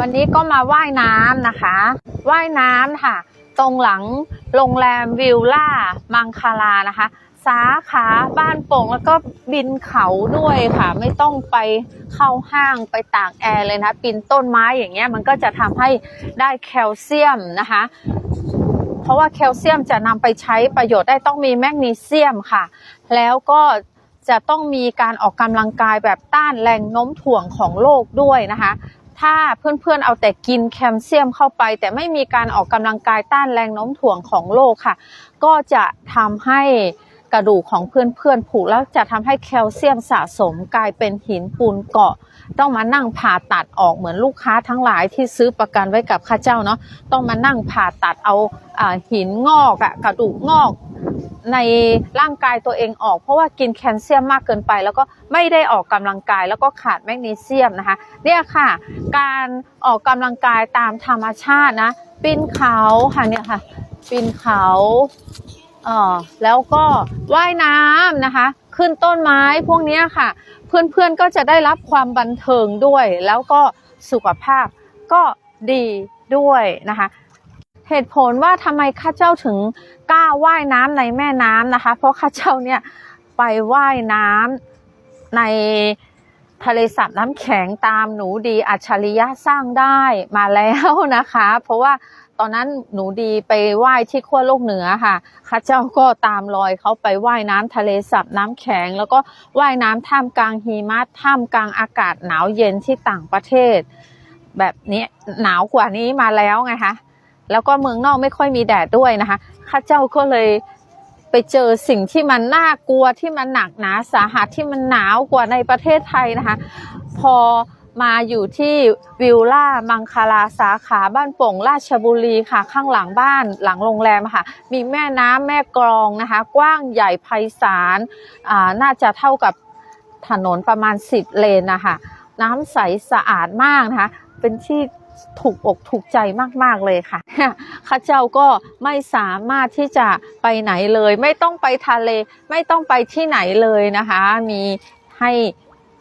วันนี้ก็มาว่ายน้ำนะคะ ว่ายน้ำค่ะ ตรงหลังโรงแรมวิลล่ามังคลานะคะ สาขาบ้านโป่งแล้วก็บินเขาด้วยค่ะ ไม่ต้องไปเข้าห้างไปตากแอร์เลยนะปีนต้นไม้อย่างเงี้ยมันก็จะทำให้ได้แคลเซียมนะคะ เพราะว่าแคลเซียมจะนำไปใช้ประโยชน์ได้ต้องมีแมกนีเซียมค่ะ แล้วก็จะต้องมีการออกกำลังกายแบบต้านแรงโน้มถ่วงของโลกด้วยนะคะ ถ้าเพื่อนๆ เอาแต่กินแคลเซียมเข้าไป แต่ไม่มีการออกกำลังกายต้านแรงโน้มถ่วงของโลกค่ะ ก็จะทำให้กระดูกของเพื่อนๆผุแล้วจะทำให้แคลเซียมสะสมกลายเป็นหินปูนเกาะ ต้องมานั่งผ่าตัดออกเหมือนลูกค้าทั้งหลายที่ซื้อประกันไว้กับข้าเจ้าเนาะต้องมานั่งผ่าตัดเอาอหินงอกอะกระดูกงอก ในร่างกายตัวเองออก เพราะว่ากินแคลเซียมมากเกินไป แล้วก็ไม่ได้ออกกำลังกายแล้วก็ขาดแมกนีเซียมนะคะเนี่ยค่ะ การออกกำลังกายตามธรรมชาตินะปีนเขาค่ะเนี่ยค่ะปีนเขาเอ่อแล้วก็ว่ายน้ำนะคะ ขึ้นต้นไม้พวกนี้ค่ะ เพื่อนๆก็จะได้รับความบันเทิงด้วย แล้วก็สุขภาพก็ดีด้วยนะคะ เหตุผลว่าทำไมข้าเจ้าถึงกล้าว่ายน้ำในแม่น้ำนะคะ เพราะข้าเจ้าเนี่ยไปว่ายน้ำในทะเลสาบน้ำแข็งตามหนูดีอัจฉริยะสร้างได้มาแล้วนะคะ เพราะว่าตอนนั้นหนูดีไปว่ายที่ขั้วโลกเหนือค่ะข้าเจ้าก็ตามรอยเขาไปว่ายน้ำทะเลสาบน้ำแข็ง แล้วก็ว่ายน้ำท่ามกลางหิมะท่ามกลางอากาศหนาวเย็นที่ต่างประเทศ แบบนี้หนาวกว่านี้มาแล้วไงคะ แล้วก็เมืองนอกไม่ค่อยมีแดดด้วยนะคะข้าเจ้าก็เลยไปเจอสิ่งที่มันน่ากลัวที่มันหนักหนาสาหัสที่มันหนาวกว่าในประเทศไทยนะคะ พอมาอยู่ที่วิลล่ามังคลาสาขาบ้านโป่งราชบุรีค่ะ ข้างหลังบ้านหลังโรงแรมค่ะ มีแม่น้ำแม่กลองนะคะ กว้างใหญ่ไพศาลอ่าน่าจะเท่ากับถนนประมาณ 10 เลนนะคะน้ำใสสะอาดมากนะคะ เป็นที่ถูกอกถูกใจมาก ๆ เลยค่ะ ข้าเจ้าก็ไม่สามารถที่จะไปไหนเลย ไม่ต้องไปทะเล ไม่ต้องไปที่ไหนเลยนะคะ มีให้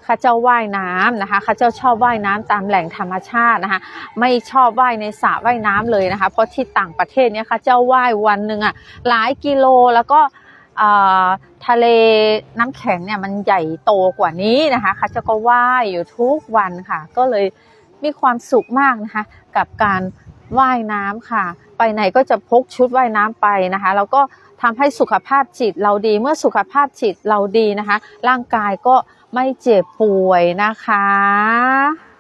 ข้าเจ้าว่ายน้ำนะคะข้าเจ้าชอบว่ายน้ำตามแหล่งธรรมชาตินะคะ ไม่ชอบว่ายในสระว่ายน้ำเลยนะคะ เพราะที่ต่างประเทศเนี่ยข้าเจ้าว่ายวันหนึ่งอะหลายกิโลแล้วก็ทะเลน้ำแข็งเนี่ยมันใหญ่โตกว่านี้นะคะข้าเจ้าก็ว่ายอยู่ทุกวันค่ะ ก็เลยมีความสุขมากนะคะ กับการ ว่ายน้ำค่ะ ไปไหนก็จะพกชุดว่ายน้ำไปนะคะ แล้วก็ทำให้สุขภาพจิตเราดีเมื่อสุขภาพจิตเราดีนะคะ ร่างกายก็ไม่เจ็บป่วยนะคะ